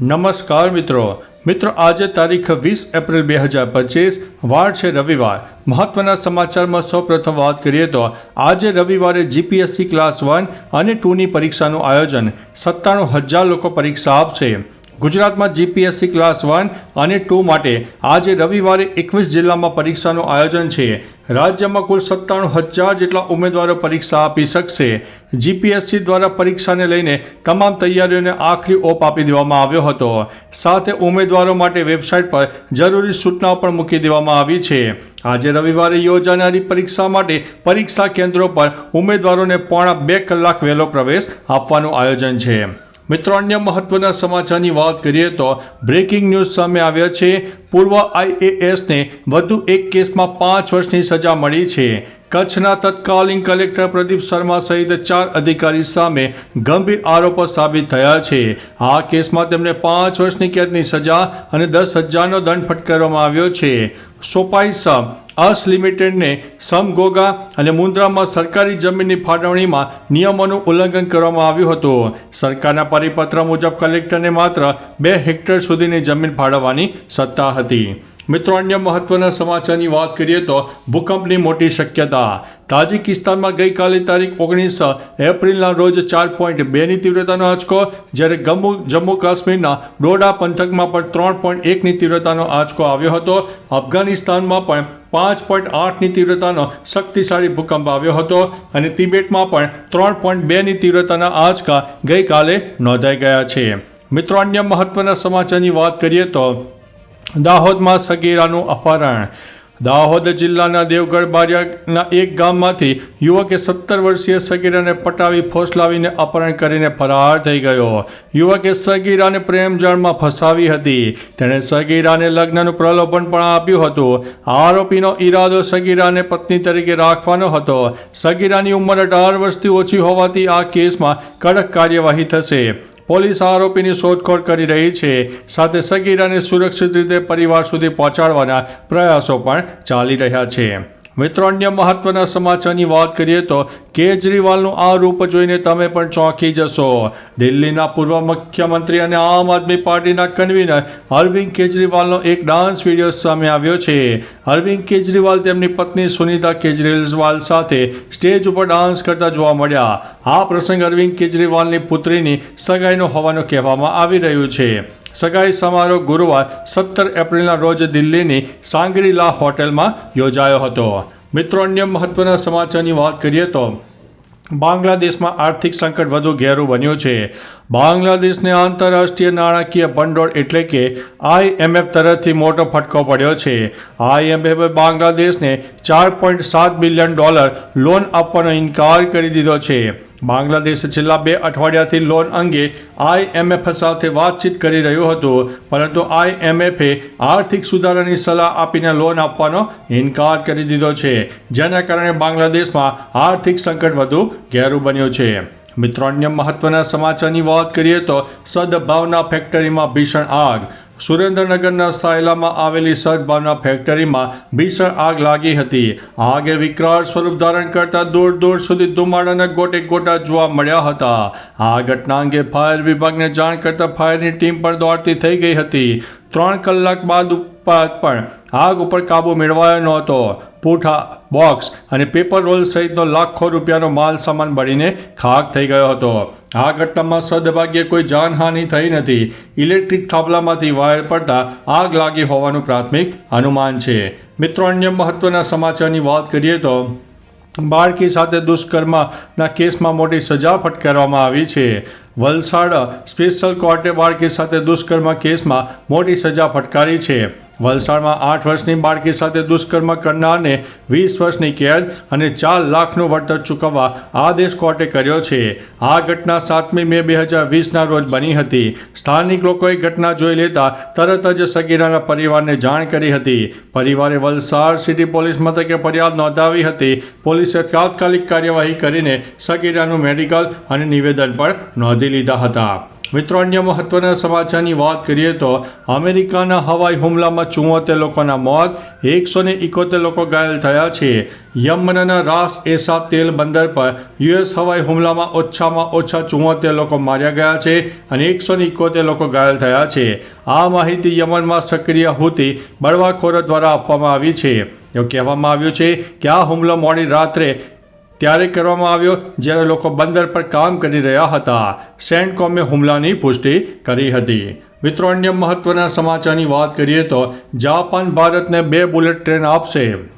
નમસ્કાર મિત્રો. મિત્રો, આજે તારીખ વીસ એપ્રિલ બે હજાર પચીસ, વાર છે રવિવાર. મહત્વના સમાચારમાં સૌપ્રથમ વાત કરીએ તો આજે રવિવારે જીપીએસસી ક્લાસ વન અને ટુની પરીક્ષાનું આયોજન. સત્તાણું હજાર લોકો પરીક્ષા આપશે. ગુજરાતમાં જીપીએસસી ક્લાસ વન અને ટુ માટે આજે રવિવારે એકવીસ જિલ્લામાં પરીક્ષાનું આયોજન છે. રાજ્યમાં કુલ સત્તાણું હજાર જેટલા ઉમેદવારો પરીક્ષા આપી શકશે. જીપીએસસી દ્વારા પરીક્ષાને લઈને તમામ તૈયારીઓને આખરી ઓપ આપી દેવામાં આવ્યો હતો. સાથે ઉમેદવારો માટે વેબસાઇટ પર જરૂરી સૂચનાઓ પણ મૂકી દેવામાં આવી છે. આજે રવિવારે યોજાનારી પરીક્ષા માટે પરીક્ષા કેન્દ્રો પર ઉમેદવારોને પોણા બે કલાક વહેલો પ્રવેશ આપવાનું આયોજન છે. મિત્રો, અન્ય મહત્વના સમાચારની વાત કરીએ તો બ્રેકિંગ ન્યૂઝ સામે આવ્યા છે. પૂર્વ આઈએએસને વધુ એક કેસમાં પાંચ વર્ષની સજા મળી છે. કચ્છના તત્કાલીન કલેક્ટર પ્રદીપ શર્મા સહિત ચાર અધિકારી સામે ગંભીર આરોપો સાબિત થયા છે. આ કેસમાં તેમને પાંચ વર્ષની કેદની સજા અને દસ હજારનો દંડ ફટકારવામાં આવ્યો છે. સોપાઈસ અસ લિમિટેડને સમગોગા અને મુન્દ્રામાં સરકારી જમીનની ફાળવણીમાં નિયમોનું ઉલ્લંઘન કરવામાં આવ્યું હતું. સરકારના પરિપત્ર મુજબ કલેક્ટરને માત્ર બે હેક્ટર સુધીની જમીન ફાળવવાની સત્તા હતી. મિત્રો, અન્ય મહત્વના સમાચારની વાત કરીએ તો ભૂકંપની મોટી શક્યતા. તાજિકિસ્તાનમાં ગઈકાલે તારીખ ઓગણીસ એપ્રિલના રોજ ચાર પોઈન્ટ બેની તીવ્રતાનો આંચકો, જ્યારે ગમ્મુ જમ્મુ કાશ્મીરના ડોડા પંથકમાં પણ ત્રણ પોઈન્ટ એકની તીવ્રતાનો આંચકો આવ્યો હતો. અફઘાનિસ્તાનમાં પણ પાંચ પોઈન્ટ આઠની તીવ્રતાનો શક્તિશાળી ભૂકંપ આવ્યો હતો અને તિબેટમાં પણ ત્રણ પોઈન્ટ બેની તીવ્રતાના આંચકા ગઈકાલે નોંધાઈ ગયા છે. મિત્રો, અન્ય મહત્વના સમાચારની વાત કરીએ તો દાહોદમાં સગીરાનું અપહરણ. દાહોદ જિલ્લાના દેવગઢ બારિયાના એક ગામમાંથી યુવકે સત્તર વર્ષીય સગીરાને પટાવી ફોસલાવીને અપહરણ કરીને ફરાર થઈ ગયો. યુવકે સગીરાને પ્રેમજાળમાં ફસાવી હતી. તેણે સગીરાને લગ્નનું પ્રલોભન પણ આપ્યું હતું. આરોપીનો ઈરાદો સગીરાને પત્ની તરીકે રાખવાનો હતો. સગીરાની ઉંમર અઢાર વર્ષથી ઓછી હોવાથી આ કેસમાં કડક કાર્યવાહી થશે. પોલીસ આરોપીની શોધખોળ કરી રહી છે. સાથે સગીરાને સુરક્ષિત રીતે પરિવાર સુધી પહોંચાડવાના પ્રયાસો પણ ચાલી રહ્યા છે. મિત્રો, અન્ય મહત્વના સમાચારની વાત કરીએ તો કેજરીવાલનું આ રૂપ જોઈને તમે પણ ચોંકી જશો. દિલ્હીના પૂર્વ મુખ્યમંત્રી અને આમ આદમી પાર્ટીના કન્વીનર અરવિંદ કેજરીવાલનો એક ડાન્સ વીડિયો સામે આવ્યો છે. અરવિંદ કેજરીવાલ તેમની પત્ની સુનિતા કેજરીવાલ સાથે સ્ટેજ ઉપર ડાન્સ કરતા જોવા મળ્યા. આ પ્રસંગ અરવિંદ કેજરીવાલની પુત્રીની સગાઈનો હોવાનું કહેવામાં આવી રહ્યું છે. સગાઈ સમારોહ ગુરુવાર સત્તર એપ્રિલના રોજ દિલ્હીની સાંગરીલા હોટેલમાં યોજાયો હતો. મિત્રો, અન્ય મહત્વના સમાચારની વાત કરીએ તો, બાંગ્લાદેશમાં આર્થિક સંકટ વધુ ઘેરું બન્યું છે. બાંગ્લાદેશને આંતરરાષ્ટ્રીય નાણાકીય ભંડોળ એટલે કે આઈએમએફ તરફથી મોટો ફટકો પડ્યો છે. આઈએમએફે બાંગ્લાદેશને ચાર પોઈન્ટ સાત બિલિયન ડોલર લોન આપવાનો ઇનકાર કરી દીધો છે. બાંગ્લાદેશ છેલ્લા બે અઠવાડિયાથી લોન અંગે આઈએમએફ સાથે વાતચીત કરી રહ્યું હતું, પરંતુ આઈએમએફે આર્થિક સુધારાની સલાહ આપીને લોન આપવાનો ઇનકાર કરી દીધો છે, જેના કારણે બાંગ્લાદેશમાં આર્થિક સંકટ વધુ ઘેરું બન્યું છે. મિત્રો, અન્ય મહત્વના સમાચારની વાત કરીએ તો સદભાવના ફેક્ટરીમાં ભીષણ આગ સુરેન્દ્રનગરના સાયલામાં આવેલી સદભાવના ફેક્ટરીમાં ભીષણ આગ લાગી હતી. આગે વિકરાળ સ્વરૂપ ધારણ કરતા દૂર દૂર સુધી ધુમાડાના ગોટે ગોટા જોવા મળ્યા હતા. આ ઘટના અંગે ફાયર વિભાગને જાણ કરતા ફાયરની ટીમ પણ દોડતી થઈ ગઈ હતી. ત્રણ કલાક બાદ બાદ પણ આગ ઉપર કાબુ મેળવાયો નહોતો. પૂઠા, બોક્સ અને પેપર રોલ સહિતનો લાખો રૂપિયાનો માલ સામાન બળીને ખાક થઈ ગયો હતો. આ ઘટનામાં સદભાગ્યે કોઈ જાનહાનિ થઈ નથી. ઇલેક્ટ્રિક થાંભલામાંથી વાયર પડતા આગ લાગી હોવાનું પ્રાથમિક અનુમાન છે. મિત્રો, અન્ય મહત્વના સમાચારની વાત કરીએ તો બાળકી સાથે દુષ્કર્મના કેસમાં મોટી સજા ફટકારવામાં આવી છે. વલસાડ સ્પેશિયલ કોર્ટે બાળકી સાથે દુષ્કર્મ કેસમાં મોટી સજા ફટકારી છે. વલસાડમાં આઠ વર્ષની બાળકી સાથે દુષ્કર્મ કરનારને વીસ વર્ષની કેદ અને ચાર લાખનું વળતર ચૂકવવા આદેશ કોર્ટે કર્યો છે. આ ઘટના સાતમી મે બે હજાર વીસના રોજ બની હતી. સ્થાનિક લોકોએ ઘટના જોઈ લેતા તરત જ સગીરાના પરિવારને જાણ કરી હતી. પરિવારે વલસાડ સિટી પોલીસ મથકે ફરિયાદ નોંધાવી હતી. પોલીસે તાત્કાલિક કાર્યવાહી કરીને સગીરાનું મેડિકલ અને નિવેદન પણ નોંધી લીધા હતા. મિત્રો, અન્ય મહત્વના સમાચારની વાત કરીએ તો અમેરિકાના હવાઈ હુમલામાં ચુમ્મોતેર લોકોના મોત, એકસો ને એકોતેર લોકો ઘાયલ થયા છે. યમનના રાસ એસા તેલ બંદર પર યુએસ હવાઈ હુમલામાં ઓછામાં ઓછા ચુમ્મોતેર લોકો માર્યા ગયા છે અને એકસો ને એકોતેર લોકો ઘાયલ થયા છે. આ માહિતી યમનમાં સક્રિય હોતી બળવાખોરો દ્વારા આપવામાં આવી છે. એવું કહેવામાં આવ્યું છે કે આ હુમલો મોડી રાત્રે ત્યારે કરવામાં આવ્યો જ્યારે લોકો બંદર પર કામ કરી રહ્યા હતા. સેન્ટકોમે હુમલાની પુષ્ટિ કરી હતી. મિત્રો, અન્ય મહત્વના સમાચારની વાત કરીએ તો જાપાન ભારતને બે બુલેટ ટ્રેન આપશે.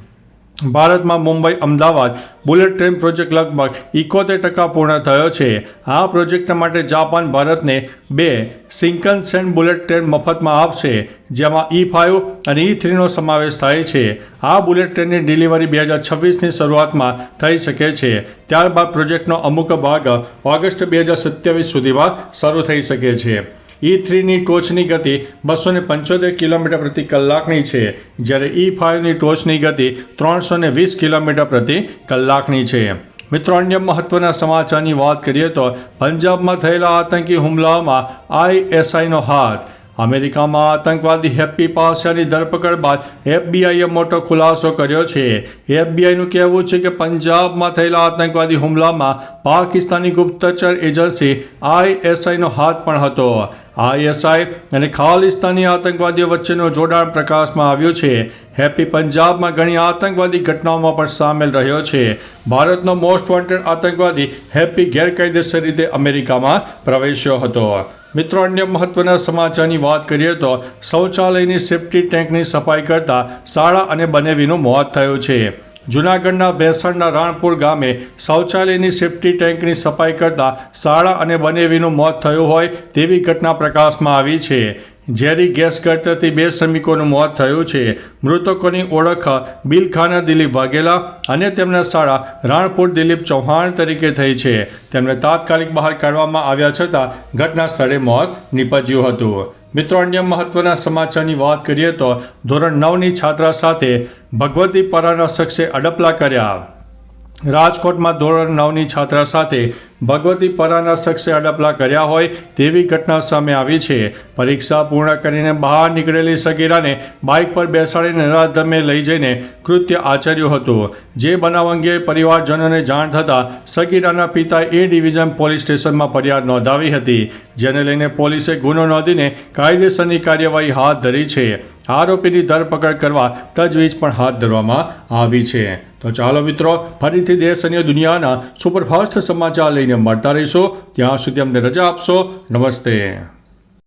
ભારતમાં Mumbai, Ahmedabad bullet train project લગભગ ઇકોતેર ટકા પૂર્ણ થયો છે. આ પ્રોજેક્ટ માટે જાપાન ભારતને બે સિંકનસેન બુલેટ ટ્રેન મફતમાં આપશે, જેમાં ઈ ફાઇવ અને ઈ થ્રીનો સમાવેશ થાય છે. આ બુલેટ ટ્રેનની ડિલિવરી બે હજાર છવ્વીસની શરૂઆતમાં થઈ શકે છે. ત્યારબાદ પ્રોજેક્ટનો અમુક ભાગ ઓગસ્ટ બે હજાર સત્યાવીસ સુધીમાં શરૂ થઈ શકે છે. ઈ થ્રીની ટોચની ગતિ બસો ને પંચોતેર કિલોમીટર પ્રતિ કલાકની છે, જ્યારે ઈ ફાઇવની ટોચની ગતિ ત્રણસો ને વીસ કિલોમીટર પ્રતિ કલાકની છે. મિત્રો, અન્ય મહત્વના સમાચારની વાત કરીએ તો પંજાબમાં થયેલા આતંકી હુમલાઓમાં આઈએસઆઈનો હાથ અમેરિકામાં આતંકવાદી હેપ્પી પાસિયાની ધરપકડ બાદ એફબીઆઈએ મોટો ખુલાસો કર્યો છે. એફબીઆઈનું કહેવું છે કે પંજાબમાં થયેલા આતંકવાદી હુમલામાં પાકિસ્તાની ગુપ્તચર એજન્સી આઈએસઆઈનો હાથ પણ હતો. આઈએસઆઈ અને ખાલિસ્તાની આતંકવાદીઓ વચ્ચેનું જોડાણ પ્રકાશમાં આવ્યું છે. હેપી પંજાબમાં ઘણી આતંકવાદી ઘટનાઓમાં પણ સામેલ રહ્યો છે. ભારતનો મોસ્ટ વોન્ટેડ આતંકવાદી હેપી ગેરકાયદેસર રીતે અમેરિકામાં પ્રવેશ્યો હતો. મિત્રો, અન્ય મહત્વના સમાચારની વાત કરીએ તો શૌચાલયની સેફ્ટી ટેન્કની સફાઈ કરતા શાળા અને બનેવીનું મોત થયું છે. જૂનાગઢના ભેસણના રાણપુર ગામે શૌચાલયની સેફ્ટી ટેન્કની સફાઈ કરતા શાળા અને બનેવીનું મોત થયું હોય તેવી ઘટના પ્રકાશમાં આવી છે. ઝેરી ગેસ ગળતરથી બે શ્રમિકોનું મોત થયું છે. મૃતકોની ઓળખ બિલખાના દિલીપ વાઘેલા અને તેમના શાળા રાણપુર દિલીપ ચૌહાણ તરીકે થઈ છે. તેમને તાત્કાલિક બહાર કાઢવામાં આવ્યા છતાં ઘટના સ્થળે મોત નીપજ્યું હતું. મિત્રો, અન્ય મહત્વના સમાચારની વાત કરીએ તો ધોરણ નવની છાત્રા સાથે ભગવતી પરાના શખ્સે અડપલા કર્યા. રાજકોટમાં ધોરણ નવની છાત્રા સાથે ભગવતી પરાના શખ્સે અડપલા કર્યા હોય તેવી ઘટના સામે આવી છે. પરીક્ષા પૂર્ણ કરીને બહાર નીકળેલી સગીરાને બાઇક પર બેસાડીને નરાધમે લઈ જઈને કૃત્ય આચર્યું હતું. જે બનાવ અંગે પરિવારજનોને જાણ થતાં સગીરાના પિતાએ એ ડિવિઝન પોલીસ સ્ટેશનમાં ફરિયાદ નોંધાવી હતી, જેને લઈને પોલીસે ગુનો નોંધીને કાયદેસરની કાર્યવાહી હાથ ધરી છે. આરોપીની ધરપકડ કરવા તજવીજ પણ હાથ ધરવામાં આવી છે. તો ચાલો મિત્રો, ફરીથી દેશ અને દુનિયાના સુપરફાસ્ટ સમાચાર લઈને મળતા રહીશું. ત્યાં સુધી અમને રજા આપશો. નમસ્તે.